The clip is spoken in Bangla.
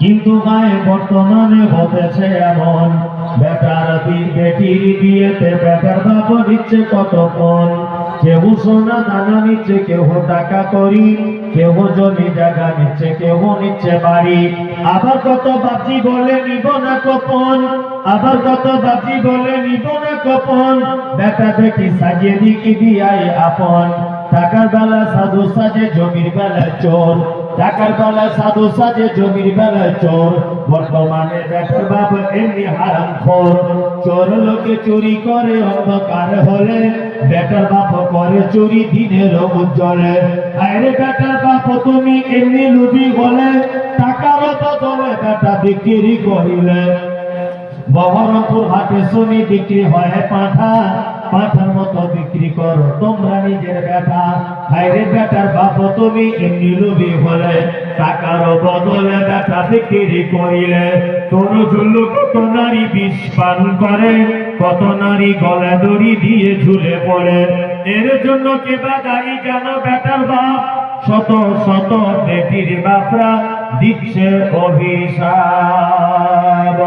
কিন্তু গায়ে বর্তমানে হতেছে এমন। বেটার বেটির বিয়েতে বেটার বাপ নিচ্ছে কত ফোন কেউ সোনা দানা নিচ্ছে, কেউ টাকা করি কেউ জমি জায়গা নিচ্ছে, কেউ নিচ্ছে বাড়ি। আবার কত বাপজি বলে নিব না কপন? আবার কত বাপজি বলে নিব না কপন? বেটা বেটি সাজিয়ে দিকি দিয়াই আপন। টাকার বেলা সাধু সাজে জমির বেলা চোর। টাকার বেলা সাধু সাজে জমির বেলা চোর। বর্তমানে বেটার বাপ এমনি হারাম খোর। চোর লোকে চুরি করে, অন্ধকার হলে বেটার বাপ করে চুরি দিনের উজ্জ্বলে। আরে বেটার বাপ, তুমি এমনি লুবি বলে, টাকার বদলে বেটা বিক্রি করিলে। বহরমপুর হাটে শুনি বিক্রি হয় পাঠা পাঠার মতো বিক্রি করো। তোমরা নিজের বেটা হাইরে বেটার বাপ তুমি এমনি লোভী হলে, টাকার বদলে বেটা বিক্রি করিলে। নারী বিষ পান করে, কত নারী গলা দড়ি দিয়ে ঝুলে পড়ে। এর জন্য কে বা দায়ী জানো বেটার বাপ শত শত বেটির বাপরা দিচ্ছে অভিশাপ।